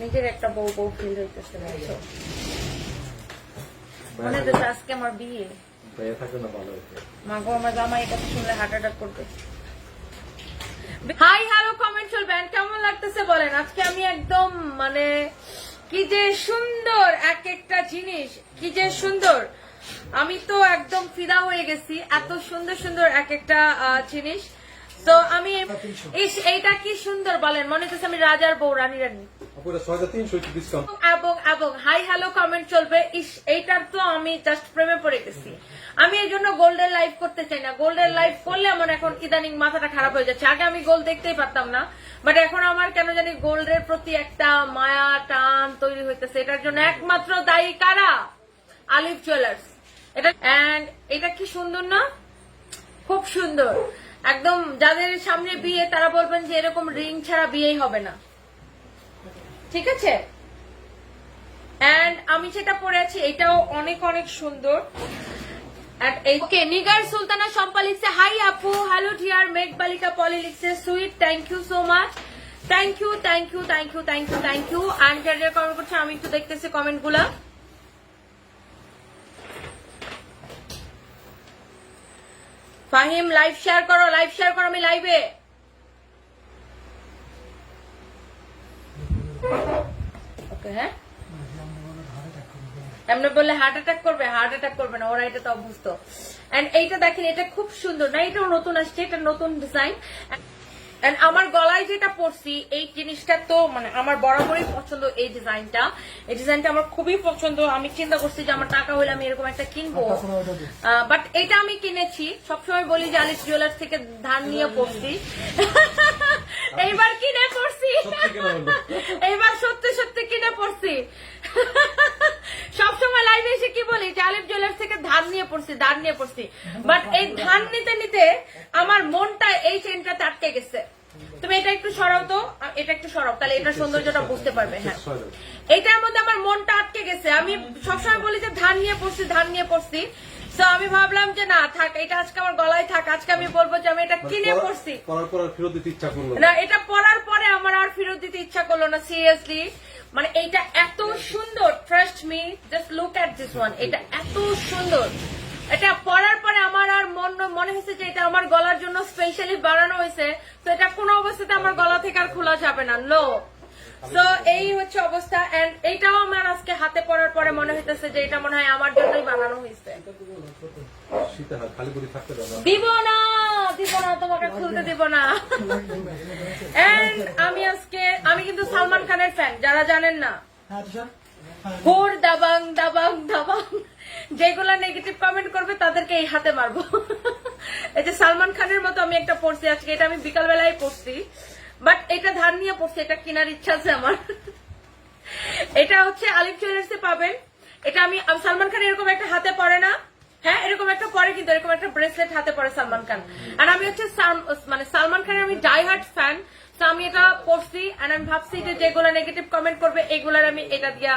নিজের একটা বউ বউ ফিল হইতেছে মনে হচ্ছে আজকে আমার বিয়ে। আমার জামাই কথা শুনলে হার্ট অ্যাটাক করবে। হাই হ্যালো কমেন্ট চলবেন কেমন লাগতেছে বলেন? আজকে আমি একদম মানে কি যে সুন্দর এক একটা জিনিস কি যে সুন্দর। আমি তো একদম ফিদা হয়ে গেছি। এত সুন্দর সুন্দর এক একটা জিনিস। তো আমি ইস এইটা কি সুন্দর বলেন। মনে হচ্ছে আমি রাজার বউ রানী রানী। এবং এবং হাই হ্যালো কমেন্ট চলবে। ইস এইটার তো আমি জাস্ট প্রেমে পড়ে গেছি। আমি এই জন্য গোল্ডের লাইভ করতে চাই না। গোল্ডের লাইভ করলে আমার এখন ইদানিং মাথাটা খারাপ হয়ে যাচ্ছে। আগে আমি গোল্ড দেখতেই পারতাম না। বাট এখন আমার কেন জানি গোল্ডের প্রতি একটা মায়া টান তৈরি হইতেছে। এটার জন্য একমাত্র দায়ী কারা? আলিফ জুয়েলার্স এটা এন্ড এটা কি সুন্দর না? খুব সুন্দর। একদম যাদের সামনে বিয়ে, তারা বলবেন যে এরকম রিং ছাড়া বিয়েই হবে না। ঠিক আছে? এন্ড আমি যেটা পরে আছি, এটাও অনেক অনেক সুন্দর। ওকে নিগার সুলতানা শম্পা লিখছে হাই আপু হ্যালো ডিয়ার মেঘ বালিকা পলি লিখছে sweet thank you so much thank you thank you thank you thank you thank you and comment করছে, আমি একটু দেখতেছি কমেন্টগুলা। ফাহিম লাইভ শেয়ার করো লাইভ শেয়ার করো, আমি লাইভে ওকে হ্যাঁ? এমনি বললে হার্ট অ্যাটাক করবে হার্ট অ্যাটাক করবে না, ওরা এটা তো অভ্যস্ত। এন্ড এইটা দেখেন, এটা খুব সুন্দর, না, এটাও নতুন আসছে, এটা নতুন ডিজাইন এন্ড আমার গলায় যেটা পরছি এই জিনিসটা তো মানে আমার বরাবরই পছন্দ এই ডিজাইনটা। এই ডিজাইনটা আমার খুবই পছন্দ। আমি চিন্তা করছি যে আমার টাকা হলে আমি এরকম একটা কিনবো। বাট এটা আমি কিনেছি। সবসময় বলি যে আলিস জুয়েলার্স থেকে ধান নিয়ে পড়ছি। এইবার কিনে পড়ছি সত্যি কেনা হলো। এইবার সত্যি সত্যি কিনে পড়ছি সবসময় লাইভে এসে কি বলি যে আলিফ জুয়েলার্স থেকে ধার নিয়ে পড়ছি, দাঁড় নিয়ে পড়ছি। বাট এই ধান নিতে নিতে আমার মনটা এই চেনটাতে আটকে গেছে। তুমি এটা একটু সরাও তো। এটা একটু সরাও, তাহলে এটা সৌন্দর্যটা বুঝতে পারবে হ্যাঁ। এটার মধ্যে আমার মনটা আটকে গেছে। আমি সবসময় বলি যে ধান নিয়ে পড়ছি, ধান নিয়ে পড়ছি। তো আমি ভাবলাম যে না থাক এটা আজকে আমার গলায় থাক আজকে আমি বলব যে আমি এটা কিনে পড়ছি। করার পর আর ফেরত দিতে ইচ্ছা করল না। এটা পরার পরে আমার আর ফেরত দিতে ইচ্ছা করল না সিরিয়াসলি মানে এইটা এত সুন্দর trust me just look at this one এটা এত সুন্দর। এটা পরার পরে আমার আর মন মনে হয়েছে যে এটা আমার গলার জন্য স্পেশালি বানানো হয়েছে তো এটা কোনো অবস্থাতে আমার গলা থেকে আর খোলা যাবে না নো তো এই হচ্ছে অবস্থা এন্ড এইটাও আমার আজকে হাতে পড়ার পরে মনে হইতেছে যে এটা মনে হয় আমার জন্যই বানানো হয়েছে দিব না দিব না, তোমাকে খুলতে দিব না। এন্ড আমি আজকে, আমি কিন্তু সালমান খানের ফ্যান যারা জানেন না। হুর, দাবাং দাবাং দাবাং, যেগুলা নেগেটিভ কমেন্ট করবে তাদেরকে এই হাতে মারবো। এই যে সালমান খানের মতো আমি একটা পড়ছি আজকে, এটা আমি বিকাল বেলায় পড়ছি। বাট এটা ধার নিয়ে পড়ছে, এটা কেনার ইচ্ছা আছে আমার। এটা হচ্ছে আলিফ জুয়েলার্সে পাবেন। এটা আমি সালমান খান এরকম একটা হাতে পড়ে না। হ্যাঁ এরকম একটা পরে কিন্তু, এরকম একটা ব্রেসলেট হাতে পরে সালমান খান। আর আমি হচ্ছে মানে সালমান খানের আমি ডাই হার্ট ফ্যান তো আমি এটা পড়ছি আর আমি ভাবছি যে যেগুলো নেগেটিভ কমেন্ট করবে, এগুলার আমি এটা দিয়া